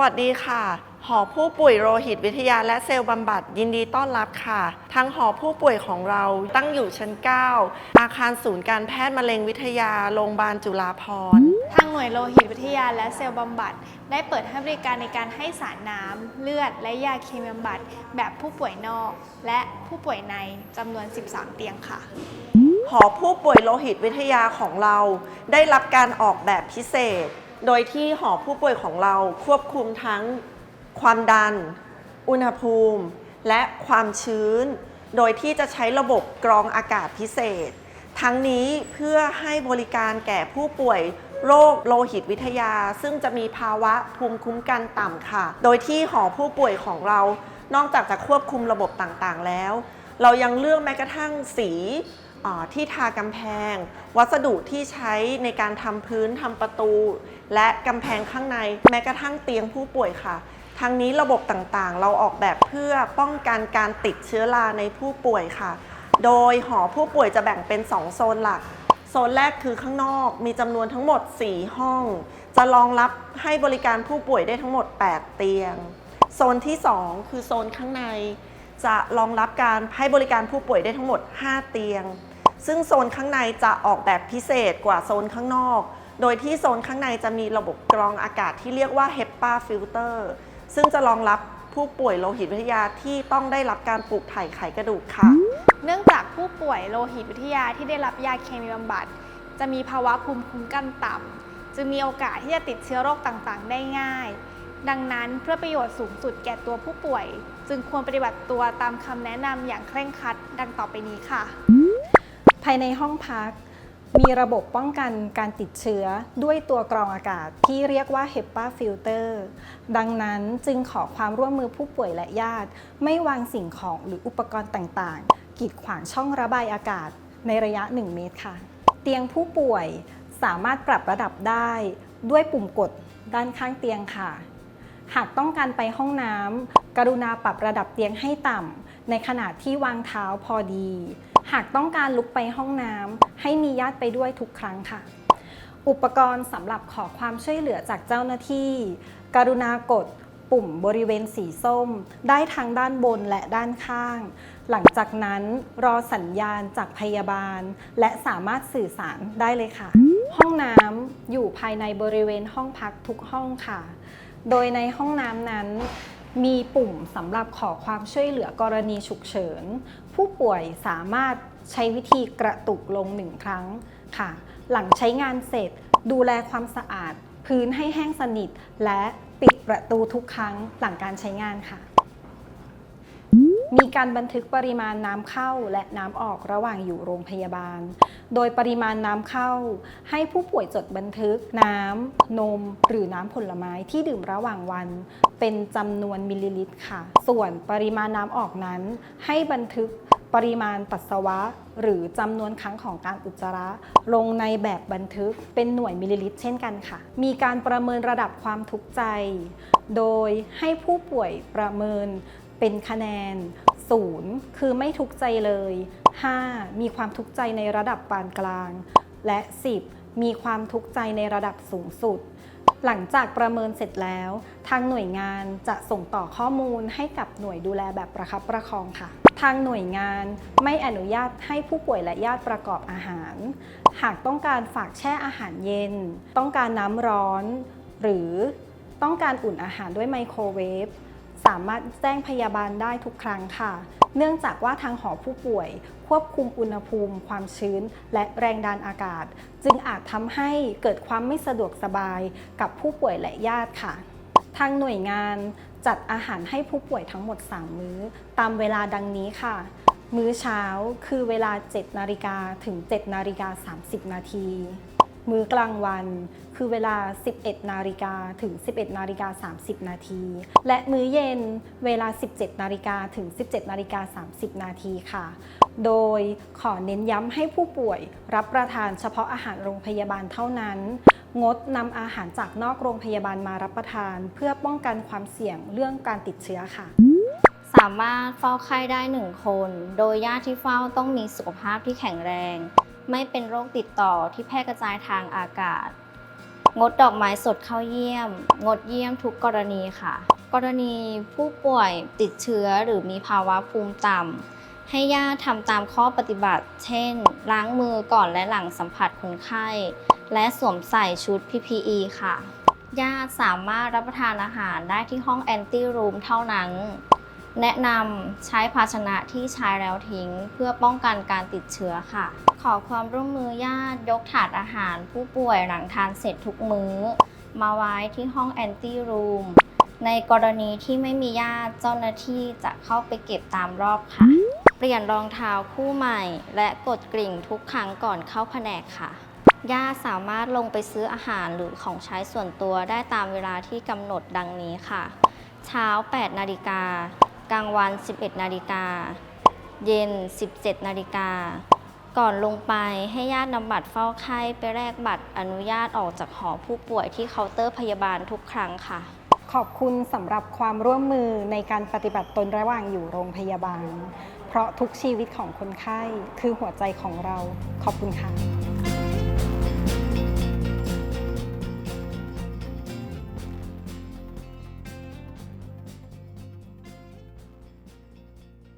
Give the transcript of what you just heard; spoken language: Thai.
วัสดีค่ะ หอผู้ป่วยโลหิตวิทยาและเซลล์บำบัดยินดีต้อนรับค่ะ ทั้งหอผู้ป่วยของเราตั้งอยู่ชั้น 9 อาคารศูนย์การแพทย์มะเร็งวิทยา โรงพยาบาลจุฬาภรณ์ ทางหน่วยโลหิตวิทยาและเซลล์บำบัด ได้เปิดให้บริการในการให้สารน้ำ เลือด และยาเคมีบำบัด แบบผู้ป่วยนอก และผู้ป่วยในจำนวน 13 เตียงค่ะหอผู้ป่วยโลหิตวิทยาของเรา ได้รับการออกแบบพิเศษ โดยที่หอผู้ป่วยของเราควบคุมทั้งความดัน อุณหภูมิ และความชื้น โดยที่จะใช้ระบบกรองอากาศพิเศษ ทั้งนี้เพื่อให้บริการแก่ผู้ป่วยโรคโลหิตวิทยา ซึ่งจะมีภาวะภูมิคุ้มกันต่ำค่ะ โดยที่หอผู้ป่วยของเรา นอกจากจะควบคุมระบบต่างๆ แล้ว เรายังเลือกแม้กระทั่งสีที่ทากำแพง วัสดุที่ใช้ในการทำพื้นทำประตู และกำแพงข้างในแม้กระทั่งเตียงผู้ป่วยค่ะทั้งนี้ระบบต่างๆ เราออกแบบเพื่อป้องกันการติดเชื้อราในผู้ป่วยค่ะ โดยหอผู้ป่วยจะแบ่งเป็น 2 โซนหลัก โซนแรกคือข้างนอกมีจำนวนทั้งหมด 4 ห้อง จะรองรับให้บริการผู้ป่วยได้ทั้งหมด 8 เตียง โซนที่ 2 คือโซนข้างใน จะรองรับการให้บริการผู้ป่วยได้ทั้งหมด 5 เตียง ซึ่งโซนข้างในจะออกแบบพิเศษกว่าโซนข้างนอก โดยที่โซนข้างในจะมีระบบกรองอากาศที่เรียกว่า HEPA filter ซึ่งจะรองรับผู้ป่วยโลหิตวิทยาที่ต้องได้รับการปลูกถ่ายไขกระดูกค่ะ เนื่องจากผู้ป่วยโลหิตวิทยาที่ได้รับยาเคมีบำบัด จะมีภาวะภูมิคุ้มกันต่ำจึงมีโอกาสที่จะติดเชื้อโรคต่างๆ ได้ง่าย ดังนั้นเพื่อประโยชน์สูงสุดแก่ตัวผู้ป่วย จึงควรปฏิบัติตัวตามคำแนะนำอย่างเคร่งครัดดังต่อไปนี้ค่ะ ภายในห้องพัก มีระบบป้องกันการติดเชื้อด้วยตัวกรองอากาศที่เรียกว่า HEPA filter ดังนั้นจึงขอความร่วมมือผู้ป่วยและญาติ ไม่วางสิ่งของหรืออุปกรณ์ต่างๆ กีดขวางช่องระบายอากาศในระยะ 1 เมตรค่ะ เตียงผู้ป่วยสามารถปรับระดับได้ด้วยปุ่มกดด้านข้างเตียงค่ะ หากต้องการไปห้องน้ำกรุณาปรับระดับเตียงให้ต่ำในขณะที่วางเท้าพอดี หากต้องการลุกไปห้องน้ำให้มีญาติไปด้วยทุกครั้งค่ะ อุปกรณ์สำหรับขอความช่วยเหลือจากเจ้าหน้าที่ กรุณากดปุ่มบริเวณสีส้ม ได้ทางด้านบนและด้านข้าง หลังจากนั้นรอสัญญาณจากพยาบาล และสามารถสื่อสารได้เลยค่ะ ห้องน้ำอยู่ภายในบริเวณห้องพักทุกห้องค่ะ โดยในห้องน้ำนั้น มีปุ่มสำหรับขอความช่วยเหลือกรณีฉุกเฉิน ผู้ป่วยสามารถใช้วิธีกระตุกลงหนึ่งครั้งค่ะ หลังใช้งานเสร็จ ดูแลความสะอาด พื้นให้แห้งสนิท และปิดประตูทุกครั้งหลังการใช้งานค่ะ มีการบันทึกปริมาณน้ำเข้าและน้ำออกระหว่างอยู่โรงพยาบาล โดยปริมาณน้ำเข้า ให้ผู้ป่วยจดบันทึกน้ำ นม หรือน้ำผลไม้ที่ดื่มระหว่างวัน เป็นจำนวนมิลลิลิตรค่ะ ส่วนปริมาณน้ำออกนั้น ให้บันทึกปริมาณปัสสาวะ หรือจำนวนครั้งของการอุจจาระ ลงในแบบบันทึกเป็นหน่วยมิลลิลิตรเช่นกันค่ะ มีการประเมินระดับความทุกข์ใจ โดยให้ผู้ป่วยประเมินเป็นคะแนน 0 คือไม่ทุกข์ใจเลย 5 มีความทุกข์ใจในระดับปานกลาง และ 10 มีความทุกข์ใจในระดับสูงสุด หลังจากประเมินเสร็จแล้ว ทางหน่วยงานจะส่งต่อข้อมูลให้กับหน่วยดูแลแบบประคับประคองค่ะ ทางหน่วยงานไม่อนุญาตให้ผู้ป่วยและญาติประกอบอาหาร หากต้องการฝากแช่อาหารเย็น ต้องการน้ำร้อน หรือต้องการอุ่นอาหารด้วยไมโครเวฟ สามารถแจ้งพยาบาลได้ทุกครั้งค่ะ เนื่องจากว่าทางหอผู้ป่วย ควบคุมอุณหภูมิ ความชื้น และแรงดันอากาศ จึงอาจทำให้เกิดความไม่สะดวกสบายกับผู้ป่วยและญาติค่ะ ทางหน่วยงานจัดอาหารให้ผู้ป่วยทั้งหมด 3 มื้อ ตามเวลาดังนี้ค่ะ มื้อเช้าคือเวลา 7 นาฬิกาถึง 7 นาฬิกา 30 นาที มื้อกลางวัน คือเวลา 11 นาฬิกาถึง 11 นาฬิกา 30 นาที และมื้อเย็นเวลา 17 นาฬิกาถึง 17 นาฬิกา 30 นาทีค่ะ โดยขอเน้นย้ำให้ผู้ป่วยรับประทานเฉพาะอาหารโรงพยาบาลเท่านั้น งดนำอาหารจากนอกโรงพยาบาลมารับประทาน เพื่อป้องกันความเสี่ยงเรื่องการติดเชื้อค่ะสามารถเฝ้าไข้ได้หนึ่งคน โดยญาติที่เฝ้าต้องมีสุขภาพที่แข็งแรง ไม่เป็นโรคติดต่อที่แพร่กระจายทางอากาศ งดดอกไม้สดเข้าเยี่ยม งดเยี่ยมทุกกรณีค่ะ กรณีผู้ป่วยติดเชื้อหรือมีภาวะภูมิต่ำให้ญาติทำตามข้อปฏิบัติ เช่น ล้างมือก่อนและหลังสัมผัสคนไข้ และสวมใส่ชุด PPE ค่ะ ญาติสามารถรับประทานอาหารได้ที่ห้องแอนตี้รูมเท่านั้น แนะนำใช้ภาชนะที่ใช้แล้วทิ้ง เพื่อป้องกันการติดเชื้อค่ะ ขอความร่วมมือญาติยกถาดอาหาร ผู้ป่วยหลังทานเสร็จทุกมื้อ มาไว้ที่ห้องแอนตี้รูมในกรณีที่ไม่มีญาติเจ้าหน้าที่จะเข้าไปเก็บตามรอบค่ะ เปลี่ยนรองเท้าคู่ใหม่ และกดกริ่งทุกครั้งก่อนเข้าแผนกค่ะญาติสามารถลงไปซื้ออาหารหรือของใช้ส่วนตัวได้ตามเวลาที่กำหนดดังนี้ค่ะ เช้า 8 นาฬิกา กลางวัน 11 นาฬิกา เย็น 17 นาฬิกา ก่อนลงไปให้ญาตินำบัตรเฝ้าไข้ไปแลกบัตรอนุญาตออกจากหอผู้ป่วยที่เคาน์เตอร์พยาบาลทุกครั้งค่ะ ขอบคุณสำหรับความร่วมมือในการปฏิบัติตนระหว่างอยู่โรงพยาบาล เพราะทุกชีวิตของคนไข้คือหัวใจของเรา ขอบคุณค่ะ